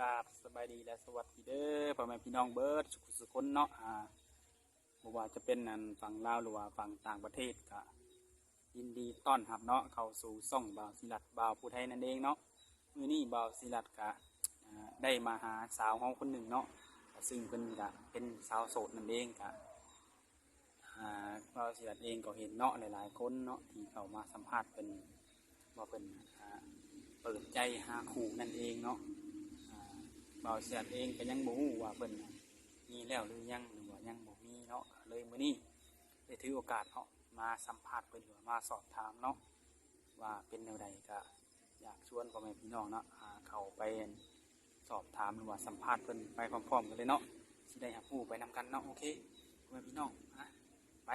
กราบสบายดีและสวัสดีเด้อพ่อแม่พี่น้องเบิร์ดสุขสุขคนเนาะอ่าบว่าจะเป็นอันฝั่งลาวหรือว่าฝั่งต่างประเทศก็ยินดีต้อนรับเนาะเข้าสู่ซ่องบ่าวศิลัดบ่าวผู้ไทยนั่นเองเนาะมือนี้บ่าวศิลัดก็อ่าได้มาหาสาวเฮาคนหนึ่งเนาะซึ่งเพิ่นก็เป็นสาวโสดนั่นเองก็อ่าบ่าวศิลัดเองก็เห็นเนาะหลายๆคนเนาะที่เข้ามาสัมภาษณ์เพิ่นว่าเพิ่นเปิดใจหาคู่นั่นเองเนาะ อ่าบ่าวเสียดเองก็ยังบ่ฮู้ว่าเพิ่นมีแล้วหรือยังหรือว่ายังบ่มีเนาะเลยมื้อนี้ได้ถือโอกาสเนาะมาสัมภาษณ์เพิ่นหรือว่ามาสอบถามเนาะว่าเป็นแนวใดก็อยากชวนพ่อแม่พี่น้องเนาะเข้าไปสอบถามหรือว่าสัมภาษณ์เพิ่นไปพร้อมๆกันเลยเนาะสิได้รับรู้ไปนํกันเนาะโอเคพ่อแม่พี่น้องฮะไป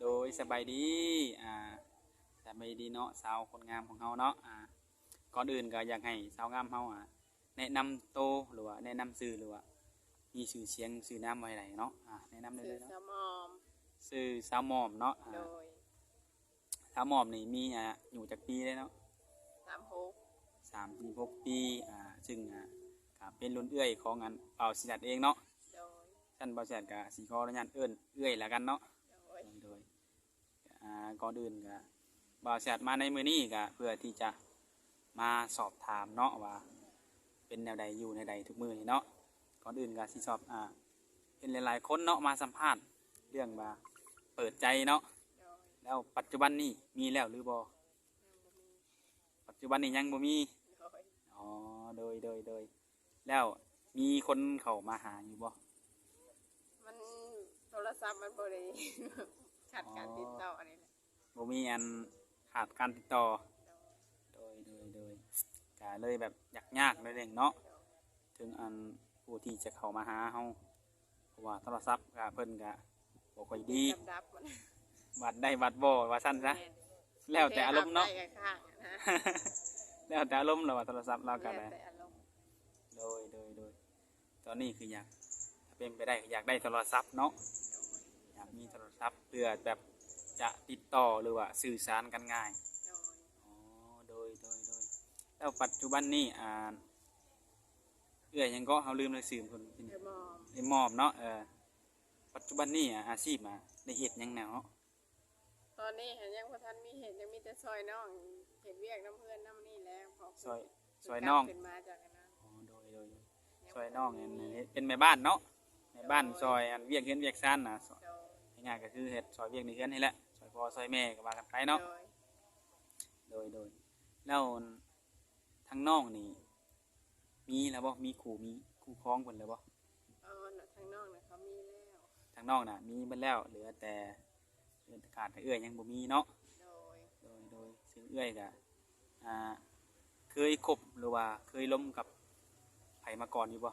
โดยสบายดีอ่าแต่ไม่ดีเนาะสาวคนงามของเฮาเนาะอ่าก่อนอื่นก็อยากให้สาวงามเฮาอะ แนะนำโตวหรือว่าแนะนำชื่อหรือว่ามีชื่อเสียงชื่อน้ำไว้ไหนเนาะอ่าแนะนำได้คืเลอยเนาะสมอมชื่อสาวหมอมเนาะอ่าโดยสาวหมอมนี่มีอ่าอยู่จากปีเลยเนาะ สามหกสามปีหกปี อ่า ซึ่งอ่าก็เป็นรุ่นเอื้อยของอันเป่าสิดัดเองเนาะโดยท่านเป่าสิดัดก็สีขออนุญาตเอิ้นเอื้อยแล้วกันเนาะ โดยโดยอ่า ก่อนอื่นก็บ่าวแชทมาในมือนี้ก็เพื่อที่จะมาสอบถามเนาะว่า เป็นแนวใดอยู่ในใดทุกมือนี่เนาะก่อนอื่นก็สิสอบอ่าเป็นหลายๆคนเนาะมาสัมภาษณ์เรื่องว่าเปิดใจเนาะโดยแล้วปัจจุบันนี้มีแล้วหรือบ่ยังบ่มีปัจจุบันนี้ยังบ่มีโดยอ๋อโดยโดยโดยแล้วมีคนเข้ามาหาอยู่บ่มันโทรศัพท์มันบ่ได้ขาดการติดต่ออันนี้แหละบ่มีอันขาดการติดต่อโดยโดยโดยโดย ก็เลยแบบยากยากๆเลยเองเนาะโดยถึงอันผู้ที่จะเข้ามาหาเฮาเพราะว่าโทรศัพท์ก็เพิ่นก็บ่ค่อยดีดับดับมันวัดได้วัดบ่ว่าซั่นซะม่นแล้วแต่อารมณ์เนาะแค่อัพได้ข้างๆนะแล้วแต่อารมณ์แล้วว่าโทรศัพท์เราก็แล้วได้แต่อารมณ์โดยโดยโดยตอนนี้คืออยากถ้าเป็นไปได้ก็อยากได้โทรศัพท์เนาะอยากมีโทรศัพท์เพื่อแบบจะติดต่อหรือว่าสื่อสารกันง่าย โดย อ๋อโดยโดยโดย แล้วปัจจุบันนี้อ่าเอื้อยหยังก็เฮาลืมเลยสื่อเพิ่นเป็นเดมอมได้มอบเนาะเออปัจจุบันนี้อะอาชีพอะได้เฮ็ดหยังแนวเนาะตอนนี้เห็นยังบ่ทันมีเห็นยังมีแต่ซอยน้องเห็นเวียกน้ำเพื่อนน้ำนี่แล้วพอซอยซอยน้องขึ้นมาจากอันนั้นอ๋อโดยโดยโดยซอยน้องอันนี้เฮ็ดเป็นแม่บ้านเนาะแม่บ้านซอยอันเวียกเฮือนเวียกซ่านน่ะซอยโดยง่ายๆก็คือเฮ็ดซอยเวียกในเฮือนนี่แหละซอยพ่อซอยแม่ก็ว่ากันไปเนาะ โดยโดยโดยแล้ว ทางน้องนี่ มีแล้วบ่มีขู่มีคู่ครองเพิ่นแล้วบ่เออทางน้องน่ะเขามีแล้วทางน้องน่ะ มีเบิดแล้ว เหลือแต่เหลือแต่ขาดแต่เอื้อยยังบ่มีเนาะ โดยโดยโดยซึ่งเอื้อยก็อ่าเคยคบหรือว่าเคยล้มกับไผมาก่อนอยู่บ่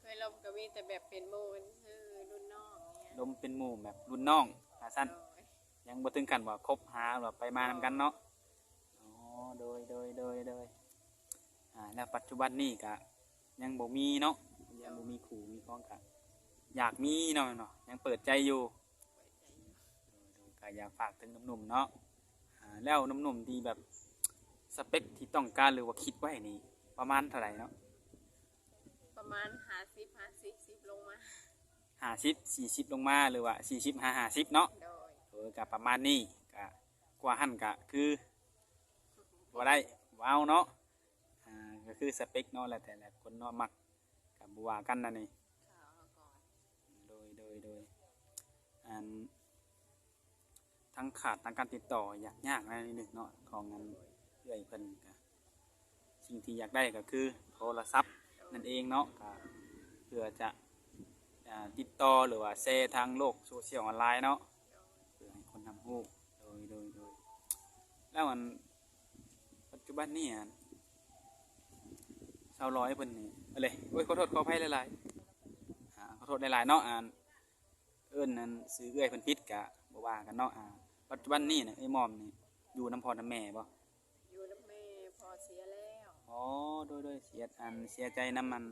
เคยลมก็มีแต่แบบเป็นโมเป็นคือรุ่นน้องเนี่ยล้มเป็นหมู่แบบรุ่นน้องอาสั้นโดยยังบ่ถึงขั้นว่าคบหาหรือว่าไปมานำกันเนาะอ๋อโดยโดยโดยโดย อ่าแล้วปัจจุบันนี้ก็ยังบ่มีเนาะยังบ่มีขู่มีข้องกันอยากมีเนาะเนาะยังเปิดใจอยู่ไว้ใจอยู่โดยโดยก็อยากฝากถึงหนุ่มๆเนาะอ่าแล้วหนุ่มๆที่แบบสเปคที่ต้องการหรือว่าคิดไว้นี่ประมาณเท่าไหร่เนาะประมาณหาสิบหาสิบสิบลงมาห้าสิบสี่สิบลงมาหรือว่าสี่สิบห้าห้าสิบเนาะโดยเออกับประมาณนี้กะกว่าหันกะคือบ่ได้ว้าวเนาะอ่า ก็คือสเปคเนาะแล้วแต่ละคนเนาะมักกับบัวากันนั่นนี่ข่าวเอาก่อนโดยโดยโดยอันทั้งขาดทั้งการติดต่ออยากยากนะนิดหนึ่งเนาะของงานเรื่อยเพิ่นกะสิ่งที่อยากได้ก็คือโทรศัพท์นั่นเองเนาะกะเพื่อจะอ่าติดต่อหรือว่าแชร์ทางโลกโซเชียลออนไลน์เนาะเพื่อให้คนทำหู้โดยโดยโดยแล้วอันปัจจุบันนี่อันชาวร้อยเพิ่นนี่อะไรโอ้ยขอโทษขออภัยหลายๆอ่าขอโทษหลายๆเนาะอ่านเอิ้นนั้นซื้อเอื้อยเพิ่นพิษกะบ่ว่ากันเนาะอ่าปัจจุบันนี่น่ะไอ้หมอมนี่อยู่น้ำพ่อน้ำแม่บ่อยู่น้ำแม่พอเสียแล้วอ๋อโดยโดยเสียอันเสียใจน้ำมัน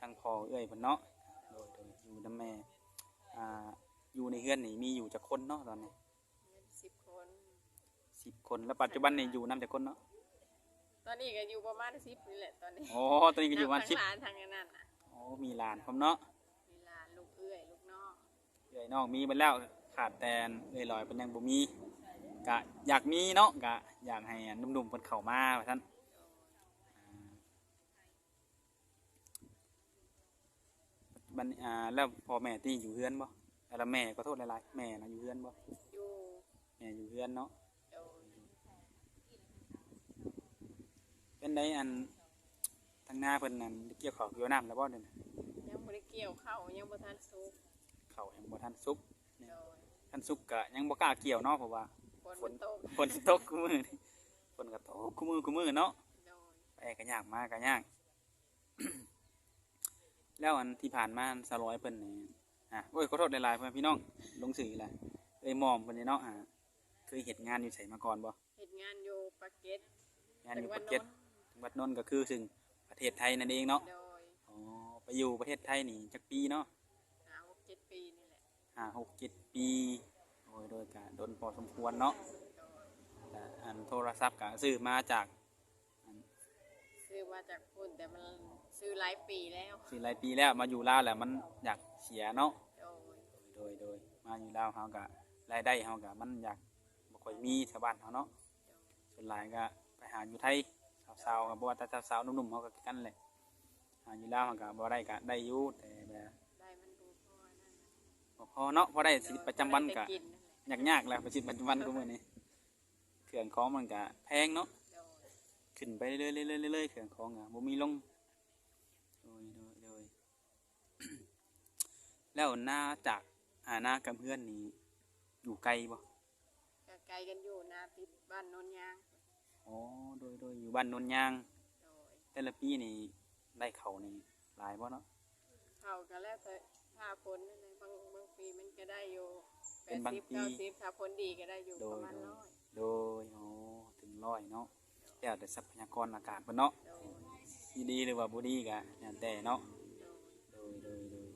ทางพ่อเอื้อยเพิ่นเนาะโดยโดยอยู่น้ำแม่อ่าอยู่ในเฮือนนี่มีอยู่จักคนเนาะตอนนี้เงินสิบคนสิบคนแล้วปัจจุบันนี่อยู่น้ำจากคนเนาะ ตอนนี้ก็อยู่ประมาณสิบนี่แหละตอนนี้โอ้ตอนนี้ก็อยู่วันชิปทางหลานทางอันนั้นน่ะโอ้มีหลานพร้อมเนาะมีหลานลูกเอื้อยลูกน้องเอ้ยน้องมีไปแล้วขาดแต่เอ้ยลอยเป็นยังบ่มีกะอยากมีเนาะกะอยากให้หนุ่มๆเพิ่นเข้ามาว่าซั่นบัดนอ่าแล้วพ่อแม่ที่อยู่เฮือนบ่แล้วแม่ก็โทษหลายๆแม่นะอยู่เฮือนบ่อยู่แม่อยู่เฮือนเนาะ โดย เป็นไดอันทางหน้าเพิ่นนั่นเกี่ยวข้าวเกี่ยวน้ำแล้วบ่เด้นะยังบ่ได้เกี่ยวเข้าวยังบ่ทันสุกข้าวยังบ่ทันสุกโดยทันสุกกะยังบ่กล้าเกี่ยวเนาะเพราะว่าฝนมันตกฝนสิตกคู่มือนี่ฝนก็ตกคู่มือคู่มือเนาะโดยไปก็ยากมาก็ยาก แล้วอันที่ผ่านมาสลอยเพิ่นนี่อะโอ้ยขอโทษหลายๆเพื่อนพี่น้องลงสื่อแหละเอ้ยหมอมเพิ่นนี่เนาะอะเคยเฮ็ดงานอยู่ไสมาก่อนบ่เฮ็ดงานอยู่ปากเกร็ดงานอยู่จังหวัปาดกเกร็ด จังหวัดนนท์ก็คือซึ่งประเทศไทยนั่นเองเนาะโดยอ๋อไปอยู่ประเทศไทยนี่จักปีเนาะหาหกเจ็ดปีนี่แหละห้าหกเจ็ดปีโอ้ยโดยกะโดนพอสมควรเนาะโดยแต่อันโทรศัพท์ก็ซื้อมาจากอันซื้อมาจากพุ่นแต่มันซื้อหลายปีแล้วซื้อหลายปีแล้วมาอยู่ลาวแล้วมันอยากเสียเนาะ โดยโดยโดยมาอยู่ลาวเฮาก็รายได้เฮาก็มันอยากบ่ค่อยมีชาวบ้านเฮาเนาะส่วนหลายก็ไปหาอยู่ไทย สาวๆก็บ่ว่าแต่สาวๆหนุ่มๆเฮาก็คือกันแหละหาอยู่ลาวเฮาก็บ่ได้ก็ได้อยู่แต่แบบได้มันดูพอนั่นน่ะบ่พอเนาะพอได้ชีวิตประจำวันก็ได้กินนั่นแหละยากๆแล้วชีวิตประจำวันก็มื้อนี้เครื่องของมันก็แพงเนาะ โดยขึ้นไปเรื่อยๆเรื่อยๆเครื่องของอะบ่มีลงโดยโดยโดย แล้วหน้าจากหาหน้ากับเพื่อนนี่อยู่ไกลบ่ก็ไกลกันอยู่นาติดบ้านโนนยาง อ๋อ โดยโดยอยู่บ้านนนยาง โดยแต่ละปีนี่ได้เขานี่หลายบ่เนาะ เขาก็แล้วแต่ถ้าผลนั่นเลยบางบางปีมันก็ได้อยู่แปเป็นดบางสิบปี เก้าสิบถ้าผลดีก็ได้อยู่โดประยมาณโดยร้อยโดยอ๋อถึงร้อยเนาะแล้วแต่ทรัพยากรอากาศเพิ่นเนาะโดย สิดีหรือว่าบ่ดีก็แล้วแต่เนาะ โดย โดยโดยโดย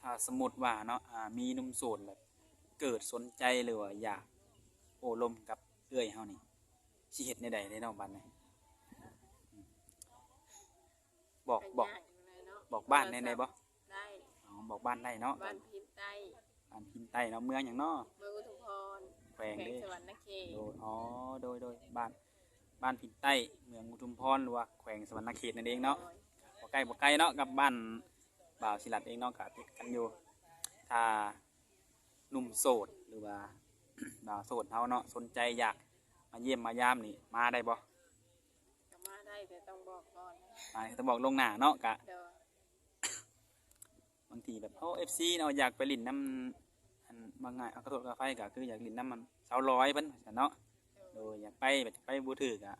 ถ้า สมมติว่าเนาะอ่ามีหนุ่มโสดแบบเกิดสนใจหรือว่าอยากโอ้ลมกับเอื้อยเฮานี่สิเฮ็ดในใดได้เนาะบัดนี้อืมบอกบอกยากอยู่เลยเนาะบอกบ้านในใดบ่ได้อ๋อบอกบ้านได้เนาะบ้านพินใต้บ้านพินใต้เนาะเมืองหยังเนาะเมืองอุทุมพรแขวงแขวงเด้สวรรณเขตโดยอ๋อโดยโดยบ้านบ้านพินใต้เมืองอุทุมพรหรือว่าแขวงสวรรณเขตนั่นเองเนาะโดยบ่ไกลบ่ไกลเนาะกับบ้าน บ่าวศิลัดเองเนาะก็ติดกันอยู่ถ้าหนุ่มโสดหรือว่าบ่าวโสดเฮาเนาะสนใจอยากมาเยี่ยมมายามนี่มาได้บ่ก็มาได้แต่ต้องบอกก่อนนะมาต้องบอกลวงหน้าเนาะกะโดยบางทีแบบโอ้ FC เนาะอยากไปลิ้นน้ำอันบางง่ายเอากระโดดกระไฟก็คืออยากลิ้นน้ำมันสาวร้อยเพิ่นว่าซั่นเนาะโดโดยยอยากไปแบบไปบ่ถือกะ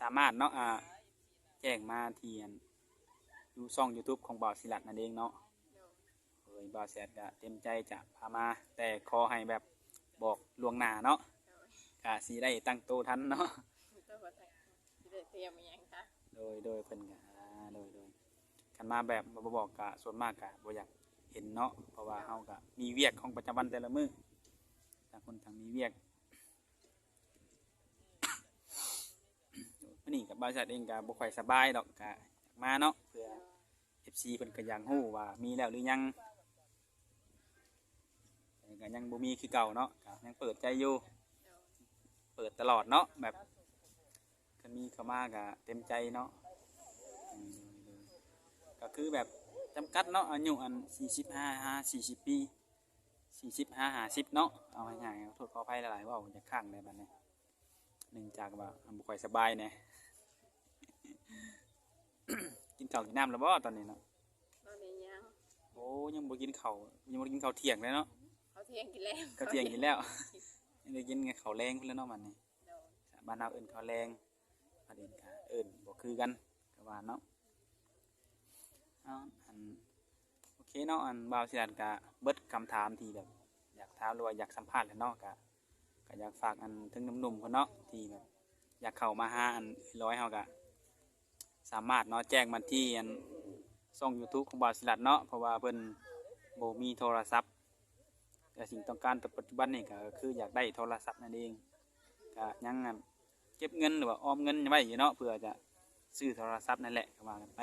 สามารถเนาะอ่าแจ้งมาที่อัน อยู่ช่อง YouTube ของบ่าวศิลัดนั่นเองเนาะโดยเอ้ยบาแสดก็เต็มใจจะพามา แต่ขอให้แบบบอกลวงหน้าเนาะโดยกะสีได้ตั้งโตวทันเนาะต้องมาแต่สิได้เตรียมอหยังคะโดยโดยเพิ่นกะโดยโดยกันมาแบบบ่บอกกะส่วนมากกะบ่อยากเห็นเนาะเพราะว่าเฮากะมีเวียกของประจำวันแต่ละมื้อต่างคนต่างมีเวียกมื้อนี้กับบริษัทเองกะบ่ค่อยสบายดอกกะอยาก มาเนาะเพื่อ FC เพิ่นก็อยากฮู้ว่ามีแล้วหรือยังก็ยังบ่มีคือเก่าเนาะก็ยังเปิดใจอยู่ เปิดตลอดเนาะแบบคันมีเข้ามาก็เต็มใจเนาะก็คือแบบจำกัดเนาะอายุอัน45 5 40ปี 45 50เนาะเอาง่ายๆโทษขออภัยหลายๆว่าจะข้างได้บัดนี้เนื่องจากว่าบ่ค่อยสบายแน่ กินข้าวกินน้ำแล้วบ่ตอนนี้เนาะตอนนี้ยังโอ้ยังบ่กินข้าวยังบ่ได้กินข้าวเที่ยงเลยเนาะเขาเที่ยงกินแล้วข้าวเที่ยงกินแล้วยังได้กินข้าวแรงพุ่นแล้วเนาะมันนี่โดยบ้านเราเอิ้นข้าวแรงบ้านอื่นก็เอิ้นบ่คือกันก็ว่าเนาะเอาอันโอเคเนาะอันบ่าวสิรัดก็เบิดคำถามที่แบบอยากถามหรือว่าอยากสัมภาษณ์แหล้วเนาะก็ก็อยากฝากอันถึงหนุ่มๆคนเนาะที่แบบอยากเข้ามาหาอันร้อยเฮาก็ สามารถเนาะแจ้งมาที่อันช่อง YouTube ของบ่าวสิรัดเนาะเพราะว่าเพิ่นบ่มีโทรศัพท์แต่สิ่งต้องการแต่ปัจจุบันนี่ก็คืออยากได้โทรศัพท์นั่นเองก็ยังเก็บเงินหรือว่าออมเงินไว้อยู่เนาะเพื่อจะซื้อโทรศัพท์นั่นแหละก็ว่ากันไป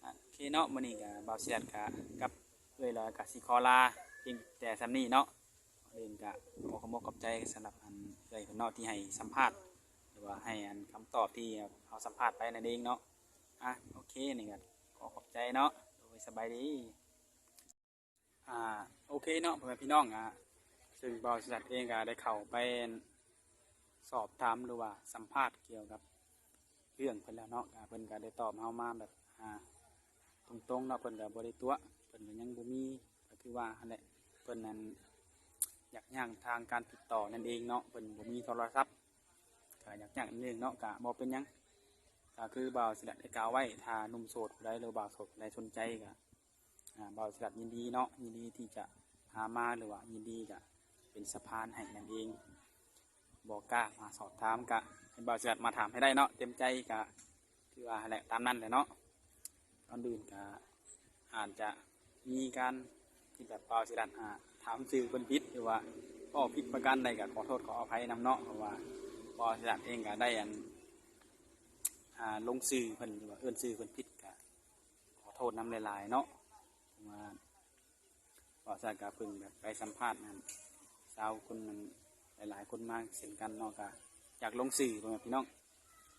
โอเคเนาะมื้อนี้ก็บ่าวเสียดก็กับเอ้ยลอยกับสิขอลาเพียงแต่ซำนี้เนาะเองก็ขอขอบคุณขอบใจสำหรับอันเอ้ยเพิ่นเนาะที่ให้สัมภาษณ์ รือว่าให้อันคำตอบที่เขาสัมภาษณ์ไปนั่นเองเนาะอะโอเคนี่ก็ขอขอบใจเนาะโดยสบายดีอ่าโอเคเนาะพ่อแม่พี่น้องอะซึ่งบริษัทเองก็ได้เข้าไปสอบถามหรือว่าสัมภาษณ์เกี่ยวกับเรื่องเพิ่นแล้วเนาะเพิ่นก็ได้ตอบเฮามาแบบอ่าตรงๆเนาะเพิ่นก็บ่ได้ตัวเพิ่นก็ยังบ่มีก็คือว่าหั่นแหละเพิ่นนั้นอยากย่างทางการติดต่อนั่นเองเนาะเพิ่นบ่มีโทรศัพท์ ก็อยากย่างนั่นเองเนาะก็บ่เป็นยังก็คือบ่าวสิลัดได้กล่าวไว้ถ้านุ่มโสดผู้หรือบ่าวโสดผู้สนใจก็อ่าบ่าวสิลัดยินดีเนาะยินดีที่จะหามาหรือว่ายินดีจะเป็นสะพานให้นั่นเองบอกกล้ามาสอบถามกะให้บ่าวสิลัดมาถามให้ได้เนาะเต็มใจกะคือว่าแหละตามนั้นแหละเนาะตอนดื่นกะอาจจะมีการที่แบบบ่าวสิลัดถามสื่อคนผิดหรือว่าก็ผิดประการใดก็ขอโทษขออภัยนำเนาะเพราะว่า บ่าวสิลัดเองก็ได้อันอ่าลงสื่อเพิ่นหรือว่าเอื้อนสื่อเพิ่นผิดก็ขอโทษน้ำหลายๆเนาะว่าว่าสากาเพิ่งแบบไปสัมภาษณ์นั่นสาวคนนั้นหลายๆคนมากเช่นกันเนาะก็อยากลงสื่อพ่อแม่พี่น้อง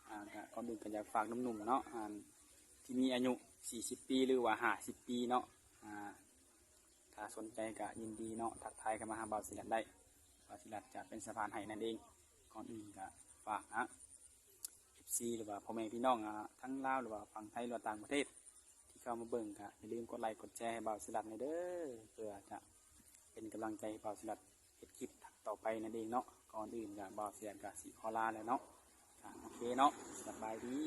อ่าก็ก่อนอื่นก็อยากฝากหนุ่มๆเนาะอ่าที่มีอายุ 40 ปีหรือว่า 50 ปีเนาะอ่าถ้าสนใจก็ยินดีเนาะทักทายกันมาหาบ่าวศิลัดได้บ่าวศิลัดจะเป็นสะพานให้นั่นเอง ก่อนอื่นก็ฝากนะซีหรือว่าพ่อแม่พี่น้องอะทั้งลาวหรือว่าฝั่งไทยหรือว่าต่างประเทศ ที่เข้ามาเบิ่งก็อย่าลืมกดไลค์กดแชร์ให้บ่าวสิลัดในอยเด้อเพื่อจะเป็นกำลังใจให้บ่าวสิลัดเฮ็ดคลิปต่อไปนั่นเองเนาะก่อนอื่นก็บ่าวสิลัดก็สิขอลาแล้วเนาะโอเคเนาะสบายดี